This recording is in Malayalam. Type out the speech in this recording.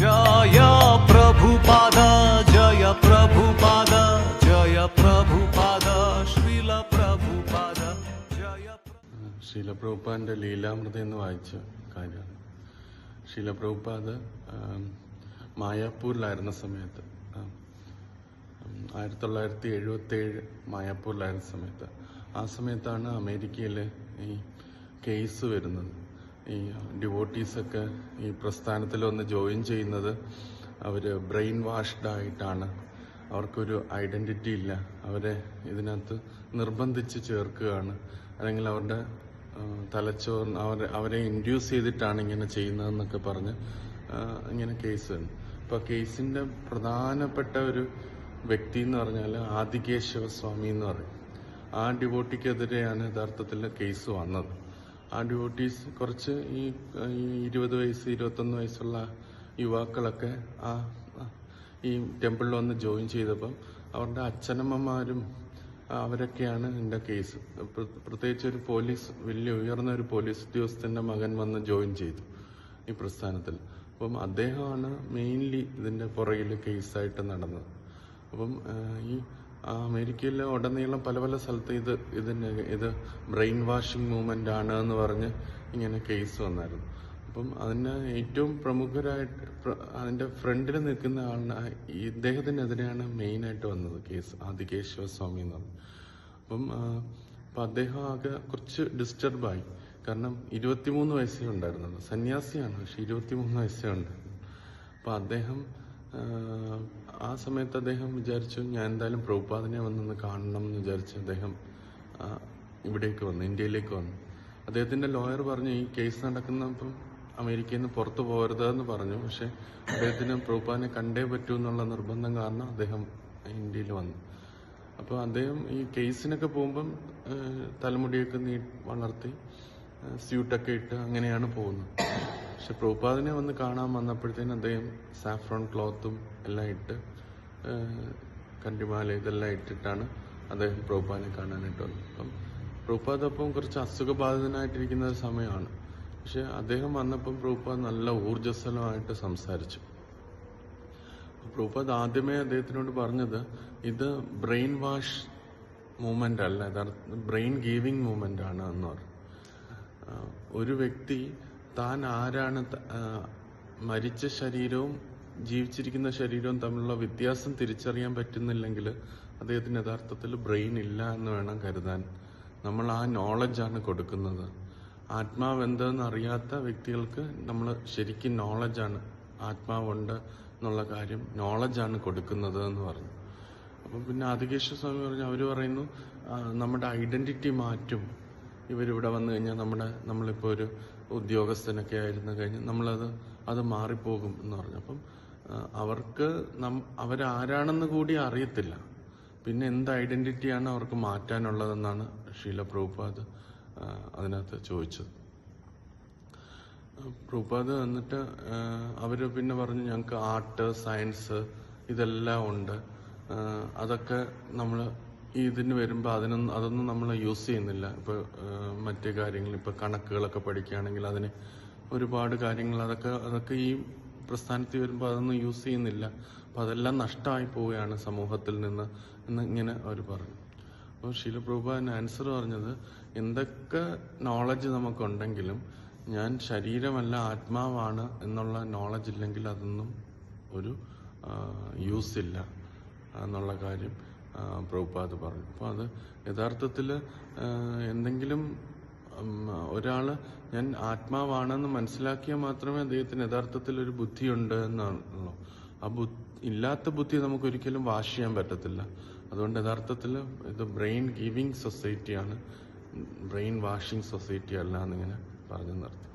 ജയ പ്രഭുപാദ ലീലാമൃത എന്ന് വായിച്ച കാര്യമാണ്. ശീലപ്രഭുപാദ് മായാപ്പൂരിലായിരുന്ന സമയത്ത് ആയിരത്തി തൊള്ളായിരത്തി എഴുപത്തേഴ് മായാപ്പൂരിലായിരുന്ന സമയത്ത് ആ സമയത്താണ് അമേരിക്കയിലെ ഈ കേസ് വരുന്നത്. ഈ ഡിവോട്ടീസൊക്കെ ഈ പ്രസ്ഥാനത്തിൽ വന്ന് ജോയിൻ ചെയ്യുന്നത് അവർ ബ്രെയിൻ വാഷ്ഡ് ആയിട്ടാണ്. അവർക്കൊരു ഐഡന്റിറ്റി ഇല്ല. അവരെ ഇതിനകത്ത് നിർബന്ധിച്ച് ചേർക്കുകയാണ്. അല്ലെങ്കിൽ അവരുടെ തലച്ചോർ അവരെ അവരെ ഇൻഡ്യൂസ് ചെയ്തിട്ടാണ് ഇങ്ങനെ ചെയ്യുന്നതെന്നൊക്കെ പറഞ്ഞ് ഇങ്ങനെ കേസ് വന്നു. അപ്പോൾ കേസിന്റെ പ്രധാനപ്പെട്ട ഒരു വ്യക്തി എന്ന് പറഞ്ഞാൽ ആദികേശവസ്വാമി എന്ന് പറയും. ആ ഡിവോട്ടിക്കെതിരെയാണ് യഥാർത്ഥത്തിൽ കേസ് വന്നത്. ആ ഡ്യൂട്ടീസ് കുറച്ച് ഈ ഇരുപത് വയസ്സ് ഇരുപത്തൊന്ന് വയസ്സുള്ള യുവാക്കളൊക്കെ ആ ഈ ടെമ്പിളിൽ വന്ന് ജോയിൻ ചെയ്തപ്പം അവരുടെ അച്ഛനമ്മമാരും അവരൊക്കെയാണ് എന്റെ കേസ്. പ്രത്യേകിച്ച് ഒരു പോലീസ് വലിയ ഉയർന്ന ഒരു പോലീസ് ഉദ്യോഗസ്ഥന്റെ മകൻ വന്ന് ജോയിൻ ചെയ്തു ഈ പ്രസ്ഥാനത്തിൽ. അപ്പം അദ്ദേഹമാണ് മെയിൻലി ഇതിന്റെ പുറകിൽ കേസായിട്ട് നടന്നത്. അപ്പം ഈ ആ, അമേരിക്കയിലെ ഉടനീളം പല പല സ്ഥലത്ത് ഇത് ഇതിന് ഇത് ബ്രെയിൻ വാഷിംഗ് മൂവ്മെന്റ് ആണ് എന്ന് പറഞ്ഞ് ഇങ്ങനെ കേസ് വന്നായിരുന്നു. അപ്പം അതിന് ഏറ്റവും പ്രമുഖരായിട്ട് അതിന്റെ ഫ്രണ്ടിൽ നിൽക്കുന്ന ആളിന് ഈ ഇദ്ദേഹത്തിനെതിരെയാണ് മെയിനായിട്ട് വന്നത് കേസ് ആദികേശ്വര സ്വാമി എന്ന് പറഞ്ഞു. അപ്പം അപ്പം അദ്ദേഹം ആകെ കുറച്ച് ഡിസ്റ്റർബായി കാരണം ഇരുപത്തിമൂന്ന് വയസ്സേ ഉണ്ടായിരുന്നുള്ളൂ. സന്യാസിയാണ് പക്ഷെ ഇരുപത്തിമൂന്ന് വയസ്സേ ഉണ്ടായിരുന്നു അപ്പം അദ്ദേഹം ആ, സമയത്ത് അദ്ദേഹം വിചാരിച്ചു ഞാൻ എന്തായാലും പ്രഭുപാദിനെ വന്നൊന്ന് കാണണം എന്ന് വിചാരിച്ച് അദ്ദേഹം ഇവിടേക്ക് വന്നു ഇന്ത്യയിലേക്ക് വന്നു. അദ്ദേഹത്തിന്റെ ലോയർ പറഞ്ഞു ഈ കേസ് നടക്കുന്നപ്പം അമേരിക്കയിൽ നിന്ന് പുറത്തു പോകരുത് എന്ന് പറഞ്ഞു. പക്ഷെ അദ്ദേഹത്തിന് പ്രഭുപാദിനെ കണ്ടേ പറ്റൂ എന്നുള്ള നിർബന്ധം കാരണം അദ്ദേഹം ഇന്ത്യയിൽ വന്നു. അപ്പോൾ അദ്ദേഹം ഈ കേസിനൊക്കെ പോകുമ്പം തലമുടിയൊക്കെ നീ വളർത്തി സ്യൂട്ടൊക്കെ ഇട്ട് അങ്ങനെയാണ് പോകുന്നത്. പക്ഷെ പ്രഭുപാദിനെ വന്ന് കാണാൻ വന്നപ്പോഴത്തേനും അദ്ദേഹം സാഫ്രോൺ ക്ലോത്തും എല്ലാം ഇട്ട് കണ്ടിമാല ഇതെല്ലാം ഇട്ടിട്ടാണ് അദ്ദേഹം പ്രഭുപാദിനെ കാണാനായിട്ട് വന്നത്. അപ്പം പ്രഭുപാദ് അപ്പം കുറച്ച് അസുഖബാധിതനായിട്ടിരിക്കുന്ന സമയമാണ്. പക്ഷെ അദ്ദേഹം വന്നപ്പം പ്രഭുപാദ് നല്ല ഊർജസ്വലമായിട്ട് സംസാരിച്ചു. പ്രഭുപാദ് ആദ്യമേ അദ്ദേഹത്തിനോട് പറഞ്ഞത് ഇത് ബ്രെയിൻ വാഷ് മൂവ്മെന്റ് അല്ല യഥാർത്ഥ ബ്രെയിൻ ഗീവിംഗ് മൂവ്മെന്റ് ആണ് എന്ന് പറഞ്ഞു. ഒരു വ്യക്തി താൻ ആരാണ്? മരിച്ച ശരീരവും ജീവിച്ചിരിക്കുന്ന ശരീരവും തമ്മിലുള്ള വ്യത്യാസം തിരിച്ചറിയാൻ പറ്റുന്നില്ലെങ്കിൽ അദ്ദേഹത്തിന് യഥാർത്ഥത്തിൽ ബ്രെയിൻ ഇല്ല എന്ന് വേണം കരുതാൻ. നമ്മൾ ആ നോളജാണ് കൊടുക്കുന്നത്. ആത്മാവ് എന്തെന്ന് അറിയാത്ത വ്യക്തികൾക്ക് നമ്മൾ ശരിക്കും നോളജാണ് ആത്മാവുണ്ട് എന്നുള്ള കാര്യം നോളജാണ് കൊടുക്കുന്നത് എന്ന് പറഞ്ഞു. അപ്പം പിന്നെ ആദികേശ്വര സ്വാമി പറഞ്ഞു അവർ പറയുന്നു നമ്മുടെ ഐഡന്റിറ്റി മാറ്റും. ഇവരിവിടെ വന്നു കഴിഞ്ഞാൽ നമ്മുടെ നമ്മളിപ്പോൾ ഒരു ഉദ്യോഗസ്ഥനൊക്കെ ആയിരുന്നു കഴിഞ്ഞ് നമ്മളത് അത് മാറിപ്പോകും എന്ന് പറഞ്ഞു. അപ്പം അവർക്ക് നം അവരാരാണെന്ന് കൂടി അറിയത്തില്ല. പിന്നെ എന്ത് ഐഡന്റിറ്റിയാണ് അവർക്ക് മാറ്റാനുള്ളതെന്നാണ് ഷീല പ്രഭുപാദ് ആ, അതിനകത്ത് ചോദിച്ചത്. പ്രഭുപാദ് എന്നിട്ട് അവർ പിന്നെ പറഞ്ഞു ഞങ്ങൾക്ക് ആർട്ട് സയൻസ് ഇതെല്ലാം ഉണ്ട്. അതൊക്കെ നമ്മൾ ഇതിന് വരുമ്പോൾ അതിനൊന്നും അതൊന്നും നമ്മൾ യൂസ് ചെയ്യുന്നില്ല. ഇപ്പോൾ മറ്റു കാര്യങ്ങൾ ഇപ്പോൾ കണക്കുകളൊക്കെ പഠിക്കുകയാണെങ്കിൽ അതിന് ഒരുപാട് കാര്യങ്ങൾ അതൊക്കെ അതൊക്കെ ഈ പ്രസ്ഥാനത്തിൽ വരുമ്പോൾ അതൊന്നും യൂസ് ചെയ്യുന്നില്ല. അപ്പോൾ അതെല്ലാം നഷ്ടമായി പോവുകയാണ് സമൂഹത്തിൽ നിന്ന് എന്ന് ഇങ്ങനെ അവർ പറഞ്ഞു. അപ്പോൾ ശീലപ്രഭുപാൻ ആൻസർ പറഞ്ഞത് എന്തൊക്കെ നോളജ് നമുക്കുണ്ടെങ്കിലും ഞാൻ ശരീരമല്ല ആത്മാവാണ് എന്നുള്ള നോളജ് ഇല്ലെങ്കിൽ അതൊന്നും ഒരു യൂസ് ഇല്ല എന്നുള്ള കാര്യം. പ്രഭുപാദ് പറഞ്ഞു. അപ്പോൾ അത് യഥാർത്ഥത്തിൽ എന്തെങ്കിലും ഒരാൾ ഞാൻ ആത്മാവാണെന്ന് മനസ്സിലാക്കിയാൽ മാത്രമേ അദ്ദേഹത്തിന് യഥാർത്ഥത്തിൽ ഒരു ബുദ്ധിയുണ്ട് എന്നാണല്ലോ. ആ ബു ഇല്ലാത്ത ബുദ്ധി നമുക്ക് ഒരിക്കലും വാഷ് ചെയ്യാൻ പറ്റത്തില്ല. അതുകൊണ്ട് യഥാർത്ഥത്തിൽ ഇത് ബ്രെയിൻ ഗിവിംഗ് സൊസൈറ്റിയാണ്. ബ്രെയിൻ വാഷിംഗ് സൊസൈറ്റി അല്ല എന്നിങ്ങനെ പറഞ്ഞു നിർത്തി.